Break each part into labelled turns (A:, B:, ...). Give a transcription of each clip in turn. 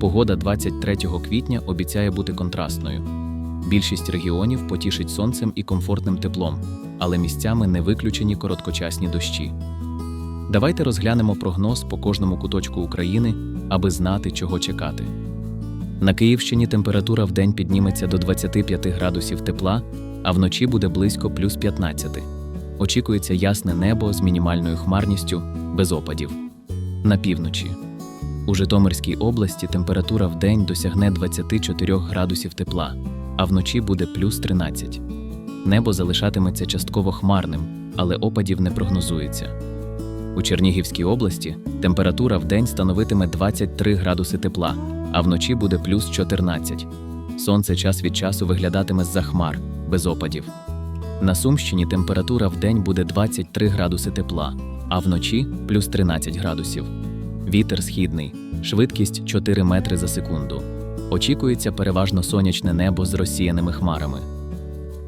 A: Погода 23 квітня обіцяє бути контрастною. Більшість регіонів потішить сонцем і комфортним теплом, але місцями не виключені короткочасні дощі. Давайте розглянемо прогноз по кожному куточку України, аби знати, чого чекати. На Київщині температура в день підніметься до 25 градусів тепла, а вночі буде близько плюс 15. Очікується ясне небо з мінімальною хмарністю, без опадів. На півночі. У Житомирській області температура в день досягне 24 градусів тепла, а вночі буде плюс 13. Небо залишатиметься частково хмарним, але опадів не прогнозується. У Чернігівській області температура в день становитиме 23 градуси тепла, а вночі буде плюс 14. Сонце час від часу виглядатиме з-за хмар, без опадів. На Сумщині температура в день буде 23 градуси тепла, а вночі плюс 13 градусів. Вітер східний, швидкість 4 метри за секунду. Очікується переважно сонячне небо з розсіяними хмарами.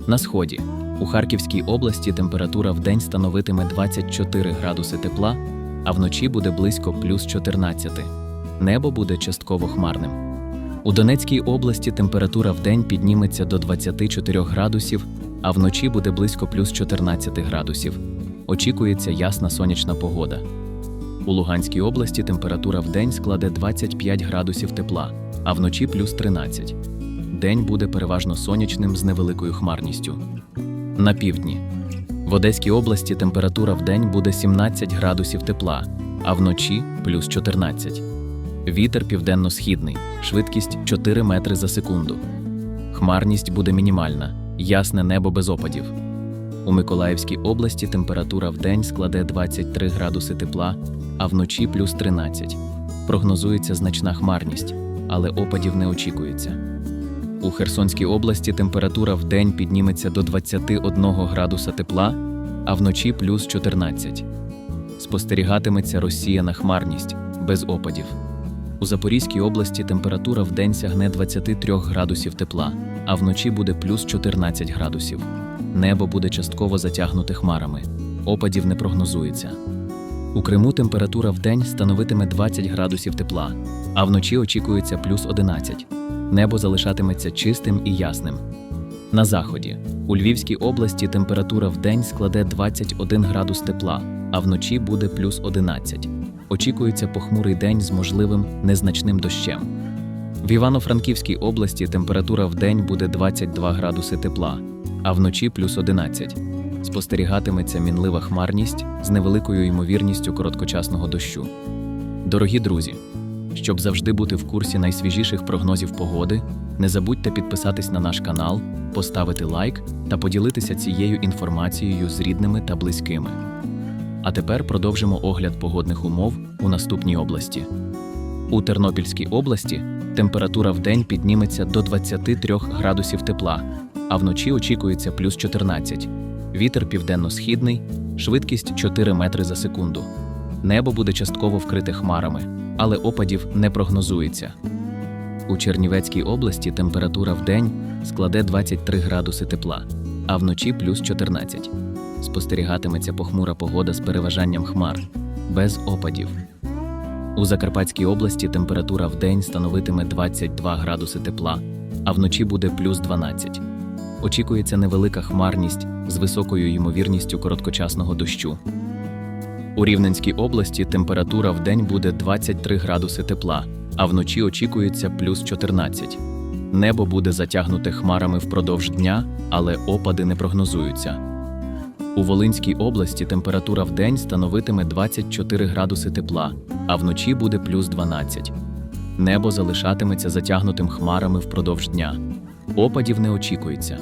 A: На сході у Харківській області температура в день становитиме 24 градуси тепла, а вночі буде близько плюс 14. Небо буде частково хмарним. У Донецькій області температура в день підніметься до 24 градусів, а вночі буде близько плюс 14 градусів. Очікується ясна сонячна погода. У Луганській області температура в день складе 25 градусів тепла, а вночі плюс 13. День буде переважно сонячним з невеликою хмарністю. На півдні. В Одеській області температура в день буде 17 градусів тепла, а вночі плюс 14. Вітер південно-східний, швидкість 4 метри за секунду. Хмарність буде мінімальна, ясне небо без опадів. У Миколаївській області температура в день складе 23 градуси тепла, а вночі плюс 13. Прогнозується значна хмарність, але опадів не очікується. У Херсонській області температура в день підніметься до 21 градуса тепла, а вночі плюс 14. Спостерігатиметься розсіяна хмарність без опадів. У Запорізькій області температура в день сягне 23 градусів тепла, а вночі буде плюс 14 градусів. Небо буде частково затягнуте хмарами. Опадів не прогнозується. У Криму температура в день становитиме 20 градусів тепла, а вночі очікується плюс 11. Небо залишатиметься чистим і ясним. На заході у Львівській області температура в день складе 21 градус тепла, а вночі буде плюс 11. Очікується похмурий день з можливим незначним дощем. В Івано-Франківській області температура в день буде 22 градуси тепла, а вночі плюс 11. Спостерігатиметься мінлива хмарність з невеликою ймовірністю короткочасного дощу. Дорогі друзі, щоб завжди бути в курсі найсвіжіших прогнозів погоди, не забудьте підписатись на наш канал, поставити лайк та поділитися цією інформацією з рідними та близькими. А тепер продовжимо огляд погодних умов у наступній області. У Тернопільській області температура в день підніметься до 23 градусів тепла, а вночі очікується плюс 14. Вітер південно-східний, швидкість 4 метри за секунду. Небо буде частково вкрите хмарами, але опадів не прогнозується. У Чернівецькій області температура в день складе 23 градуси тепла, а вночі плюс 14. Спостерігатиметься похмура погода з переважанням хмар, без опадів. У Закарпатській області температура в день становитиме 22 градуси тепла, а вночі буде плюс 12. Очікується невелика хмарність з високою ймовірністю короткочасного дощу. У Рівненській області температура в день буде 23 градуси тепла, а вночі очікується плюс 14. Небо буде затягнуте хмарами впродовж дня, але опади не прогнозуються. У Волинській області температура в день становитиме 24 градуси тепла, а вночі буде плюс 12. Небо залишатиметься затягнутим хмарами впродовж дня. Опадів не очікується.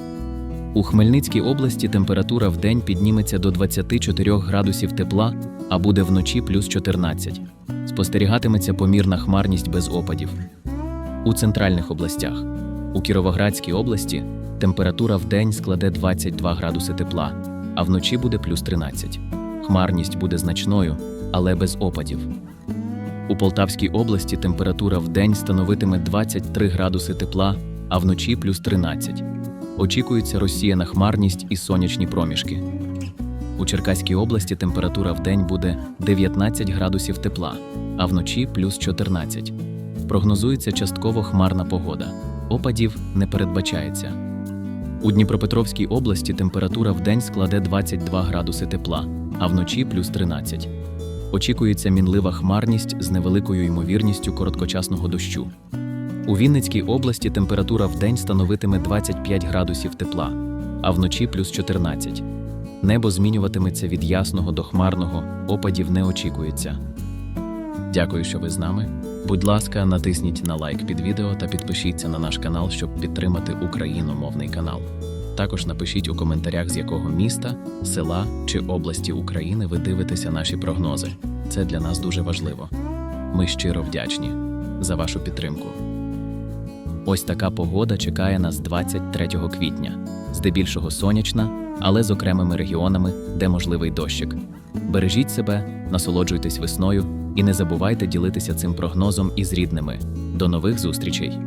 A: У Хмельницькій області температура в день підніметься до 24 градусів тепла, а буде вночі плюс 14. Спостерігатиметься помірна хмарність без опадів. У центральних областях. У Кіровоградській області температура в день складе 22 градуси тепла, а вночі буде плюс 13. Хмарність буде значною, але без опадів. У Полтавській області температура в день становитиме 23 градуси тепла, а вночі плюс 13. Очікується розсіяна хмарність і сонячні проміжки. У Черкаській області температура в день буде 19 градусів тепла, а вночі плюс 14. Прогнозується частково хмарна погода. Опадів не передбачається. У Дніпропетровській області температура в день складе 22 градуси тепла, а вночі плюс 13. Очікується мінлива хмарність з невеликою ймовірністю короткочасного дощу. У Вінницькій області температура в день становитиме 25 градусів тепла, а вночі плюс 14. Небо змінюватиметься від ясного до хмарного, опадів не очікується. Дякую, що ви з нами. Будь ласка, натисніть на лайк під відео та підпишіться на наш канал, щоб підтримати україномовний канал. Також напишіть у коментарях, з якого міста, села чи області України ви дивитеся наші прогнози. Це для нас дуже важливо. Ми щиро вдячні за вашу підтримку. Ось така погода чекає нас 23 квітня, здебільшого сонячна, але з окремими регіонами, де можливий дощик. Бережіть себе, насолоджуйтесь весною і не забувайте ділитися цим прогнозом із рідними. До нових зустрічей!